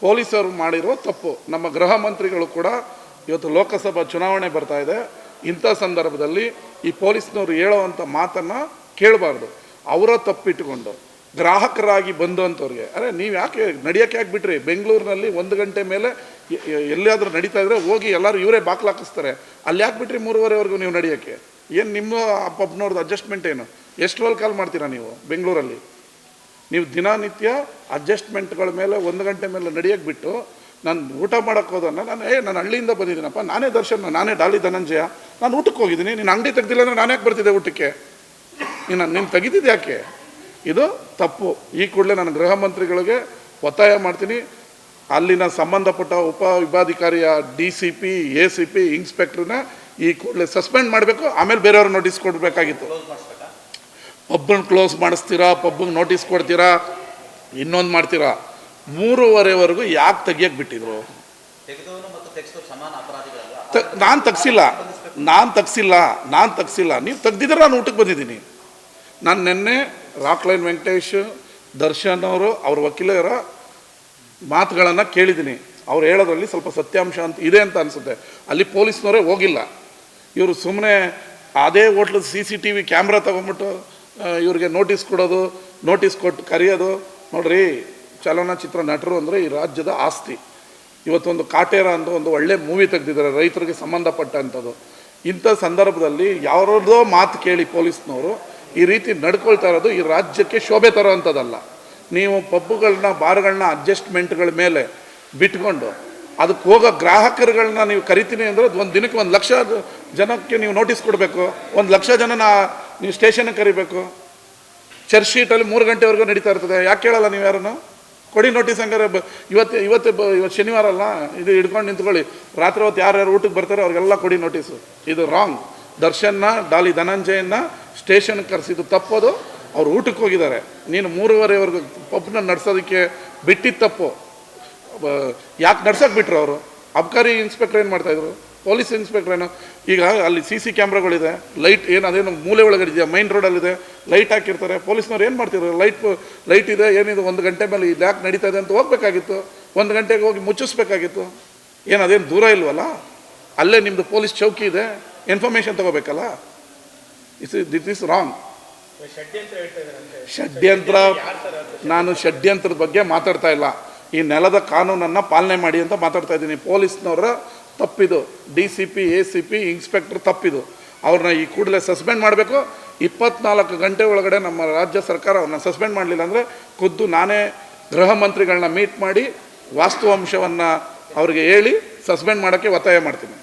ಪೊಲೀಸರು ಮಾಡಿರೋ ತಪ್ಪು. ನಮ್ಮ ಗೃಹ ಮಂತ್ರಿಗಳು ಕೂಡ ಇವತ್ತು ಲೋಕಸಭಾ ಚುನಾವಣೆ ಬರ್ತಾ ಇದೆ. ಇಂಥ ಸಂದರ್ಭದಲ್ಲಿ ಈ ಪೊಲೀಸ್ನವರು ಹೇಳೋವಂಥ ಮಾತನ್ನು ಕೇಳಬಾರ್ದು. ಅವರ ತಪ್ಪಿಟ್ಟುಕೊಂಡು. ಗ್ರಾಹಕರಾಗಿ ಬಂದಂಥವ್ರಿಗೆ. ಅರೆ, ನೀವು ಯಾಕೆ ನಡೆಯೋಕೆ ಯಾಕೆ ಬಿಟ್ರಿ ಬೆಂಗಳೂರಿನಲ್ಲಿ ಒಂದು ಗಂಟೆ ಮೇಲೆ ಎಲ್ಲಿಯಾದರೂ ನಡೀತಾ ಇದ್ರೆ ಹೋಗಿ ಎಲ್ಲರೂ ಇವರೇ ಬಾಕ್ಲಾಕಿಸ್ತಾರೆ ಅಲ್ಲಿ ಯಾಕೆ ಬಿಟ್ರಿ ಮೂರುವರೆವರೆಗೂ ನೀವು ನಡೆಯೋಕ್ಕೆ? ಏನು ನಿಮ್ಮ ಪಬ್ನವ್ರದ್ದು ಅಡ್ಜಸ್ಟ್ಮೆಂಟ್ ಏನು? ಎಷ್ಟು ಕಾಲ್ ಮಾಡ್ತೀರಾ ನೀವು ಬೆಂಗಳೂರಲ್ಲಿ? ನೀವು ದಿನನಿತ್ಯ ಅಡ್ಜಸ್ಟ್ಮೆಂಟ್ಗಳ ಮೇಲೆ ಒಂದು ಗಂಟೆ ಮೇಲೆ ನಡೆಯೋಕೆ ಬಿಟ್ಟು ನಾನು ಊಟ ಮಾಡೋಕ್ಕೆ ಹೋದನ್ನ ನಾನು, ಏ, ನಾನು ಹಳ್ಳಿಯಿಂದ ಬಂದಿದ್ದೀನಪ್ಪ. ನಾನೇ ದರ್ಶನ್, ನಾನೇ ಡಾಲಿ ಧನಂಜಯ. ನಾನು ಊಟಕ್ಕೆ ಹೋಗಿದ್ದೀನಿ. ನೀನು ಅಂಗಡಿ ತೆಗ್ದಿಲ್ಲ ಅಂದರೆ ನಾನು ಯಾಕೆ ಬರ್ತಿದ್ದೆ ಊಟಕ್ಕೆ? ನೀನು ನೀನು ತೆಗಿತಿದ್ದು ಯಾಕೆ? ಇದು ತಪ್ಪು. ಈ ಕೂಡಲೇ ನಾನು ಗೃಹ ಮಂತ್ರಿಗಳಿಗೆ ಒತ್ತಾಯ ಮಾಡ್ತೀನಿ. ಅಲ್ಲಿನ ಸಂಬಂಧಪಟ್ಟ ಉಪ ವಿಭಾಧಿಕಾರಿಯ D C P, A C P ಇನ್ಸ್ಪೆಕ್ಟ್ರನ್ನ ಈ ಕೂಡಲೇ ಸಸ್ಪೆಂಡ್ ಮಾಡಬೇಕು. ಆಮೇಲೆ ಬೇರೆಯವ್ರು ನೋಟಿಸ್ ಕೊಡಬೇಕಾಗಿತ್ತು. ಪಬ್ಬನ್ನು ಕ್ಲೋಸ್ ಮಾಡಿಸ್ತೀರಾ ಪಬ್ಬಿಗೆ ನೋಟಿಸ್ ಕೊಡ್ತೀರಾ ಇನ್ನೊಂದು ಮಾಡ್ತೀರಾ? ಮೂರುವರೆವರೆಗೂ ಯಾಕೆ ತೆಗಿಯಕ್ಕೆ ಬಿಟ್ಟಿದ್ರು? ನಾನು ತಗ್ಸಿಲ್ಲ. ನಾನು ತಗ್ಸಿಲ್ಲ. ನಾನು ತಗ್ಸಿಲ್ಲ. ನೀವು ತೆಗ್ದಿದ್ರೆ ನಾನು ಊಟಕ್ಕೆ ಬಂದಿದ್ದೀನಿ. ನಾನು ನಿನ್ನೆ ರಾಕ್ಲೈನ್ ವೆಂಕಟೇಶ್ ದರ್ಶನ್ ಅವರು ಅವ್ರ ವಕೀಲರ ಮಾತುಗಳನ್ನು ಕೇಳಿದ್ದೀನಿ. ಅವ್ರು ಹೇಳೋದ್ರಲ್ಲಿ ಸ್ವಲ್ಪ ಸತ್ಯಾಂಶ ಅಂತ ಇದೆ ಅಂತ ಅನಿಸುತ್ತೆ. ಅಲ್ಲಿ ಪೊಲೀಸ್ನವರೇ ಹೋಗಿಲ್ಲ. ಇವರು ಸುಮ್ಮನೆ ಅದೇ ಹೋಟ್ಲದ C C T V camera ತೊಗೊಂಬಿಟ್ಟು ಇವ್ರಿಗೆ ನೋಟಿಸ್ ಕೊಡೋದು ನೋಟಿಸ್ ಕೊಟ್ಟು ಕರೆಯೋದು. ನೋಡ್ರಿ, ಚಲನಚಿತ್ರ ನಟರು ಅಂದರೆ ಈ ರಾಜ್ಯದ ಆಸ್ತಿ. ಇವತ್ತೊಂದು ಕಾಟೇರ ಅಂತ ಒಂದು ಒಳ್ಳೆ ಮೂವಿ ತೆಗೆದಿದ್ದಾರೆ, ರೈತರಿಗೆ ಸಂಬಂಧಪಟ್ಟಂಥದ್ದು. ಇಂಥ ಸಂದರ್ಭದಲ್ಲಿ ಯಾರದೋ ಮಾತು ಕೇಳಿ ಪೊಲೀಸ್ನವರು, ಈ ರೀತಿ ನಡ್ಕೊಳ್ತಾ ಇರೋದು ಈ ರಾಜ್ಯಕ್ಕೆ ಶೋಭೆ ತರೋವಂಥದ್ದಲ್ಲ. ನೀವು ಪಬ್ಬುಗಳನ್ನ ಬಾರ್ಗಳನ್ನ ಅಡ್ಜಸ್ಟ್ಮೆಂಟ್ಗಳ ಮೇಲೆ ಬಿಟ್ಕೊಂಡು, ಅದಕ್ಕೆ ಹೋಗೋ ಗ್ರಾಹಕರುಗಳನ್ನ ನೀವು ಕರಿತೀನಿ ಅಂದರೆ ಒಂದು ದಿನಕ್ಕೆ ಒಂದು ಲಕ್ಷ ಜನಕ್ಕೆ ನೀವು ನೋಟಿಸ್ ಕೊಡಬೇಕು. ಒಂದು ಲಕ್ಷ ಜನನ ನೀವು ಸ್ಟೇಷನ್ಗೆ ಕರಿಬೇಕು. ಚರ್ಚ್ ಶೀಟಲ್ಲಿ ಮೂರು ಗಂಟೆವರೆಗೂ ನಡೀತಾ ಇರ್ತದೆ. ಯಾಕೆ ಕೇಳಲ್ಲ ನೀವು ಯಾರನ್ನು? ಕೊಡಿ ನೋಟಿಸ್ ಹಂಗಾರೆ ಬ ಇವತ್ತು ಇವತ್ತು ಇವತ್ತು ಶನಿವಾರ ಅಲ್ಲ? ಇದು ಹಿಡ್ಕೊಂಡು ನಿಂತ್ಕೊಳ್ಳಿ. ರಾತ್ರಿ ಹೊತ್ತು ಯಾರ್ಯಾರು ಊಟಕ್ಕೆ ಬರ್ತಾರೆ ಅವ್ರಿಗೆಲ್ಲ ಕೊಡಿ ನೋಟಿಸು. ಇದು ರಾಂಗ್. ದರ್ಶನ್ನ, ಡಾಲಿ ಧನಂಜಯನ್ನ ಸ್ಟೇಷನ್ಗೆ ಕರೆಸಿದ್ದು ತಪ್ಪೋದು. ಅವ್ರು ಊಟಕ್ಕೆ ಹೋಗಿದ್ದಾರೆ. ನೀನು ಮೂರುವರೆವರೆಗೂ ಪಬ್ನ ನಡ್ಸೋದಕ್ಕೆ ಬಿಟ್ಟಿದ್ದು ತಪ್ಪು. ಯಾಕೆ ನಡ್ಸೋಕೆ ಬಿಟ್ರು ಅವರು? ಅಬ್ಕಾರಿ ಇನ್ಸ್ಪೆಕ್ಟರ್ ಏನು ಮಾಡ್ತಾಯಿದ್ರು ಪೊಲೀಸ್ ಇನ್ಸ್ಪೆಕ್ಟರ್ ಏನು, ಈಗ ಅಲ್ಲಿ ಸಿ ಸಿ ಕ್ಯಾಮ್ರಾಗಳಿದೆ, ಲೈಟ್ ಏನು ಅದೇನು ಮೂಲೆ ಒಳಗಡೆ ಇದೆಯಾ? ಮೈನ್ ರೋಡಲ್ಲಿದೆ ಲೈಟ್ ಹಾಕಿರ್ತಾರೆ. ಪೊಲೀಸ್ನವ್ರು ಏನು ಮಾಡ್ತಿದ್ರು? ಲೈಟ್ ಲೈಟ್ ಇದೆ, ಏನಿದೆ? ಒಂದು ಗಂಟೆ ಮೇಲೆ ಈ ಯಾಕೆ ನಡೀತಾ ಇದೆ ಅಂತ ಹೋಗ್ಬೇಕಾಗಿತ್ತು. ಒಂದು ಗಂಟೆಗೆ ಹೋಗಿ ಮುಚ್ಚಿಸ್ಬೇಕಾಗಿತ್ತು. ಏನು, ಅದೇನು ದೂರ ಇಲ್ವಲ್ಲ? ಅಲ್ಲೇ ನಿಮ್ಮದು ಪೊಲೀಸ್ ಚೌಕಿ ಇದೆ ಇನ್ಫಾರ್ಮೇಷನ್ ತಗೋಬೇಕಲ್ಲ? ಇಸ್ ದಿಸ್ ಇಸ್ ರಾಂಗ್ ಷಡ್ಯಂತ್ರ, ನಾನು ಷಡ್ಯಂತ್ರದ ಬಗ್ಗೆ ಮಾತಾಡ್ತಾ ಇಲ್ಲ. ಈ ನೆಲದ ಕಾನೂನನ್ನು ಪಾಲನೆ ಮಾಡಿ ಅಂತ ಮಾತಾಡ್ತಾ ಇದ್ದೀನಿ. ಪೊಲೀಸ್ನವರ ತಪ್ಪಿದು. D C P A C P inspector ತಪ್ಪಿದು. ಅವ್ರನ್ನ ಈ ಕೂಡಲೇ ಸಸ್ಪೆಂಡ್ ಮಾಡಬೇಕು. ಇಪ್ಪತ್ನಾಲ್ಕು ಗಂಟೆ ಒಳಗಡೆ ನಮ್ಮ ರಾಜ್ಯ ಸರ್ಕಾರ ಅವ್ರನ್ನ ಸಸ್ಪೆಂಡ್ ಮಾಡಲಿಲ್ಲ ಅಂದರೆ ಖುದ್ದು ನಾನೇ ಗೃಹ ಮಂತ್ರಿಗಳನ್ನ ಮೀಟ್ ಮಾಡಿ ವಾಸ್ತವಾಂಶವನ್ನು ಅವ್ರಿಗೆ ಹೇಳಿ ಸಸ್ಪೆಂಡ್ ಮಾಡೋಕ್ಕೆ ಒತ್ತಾಯ ಮಾಡ್ತೀನಿ.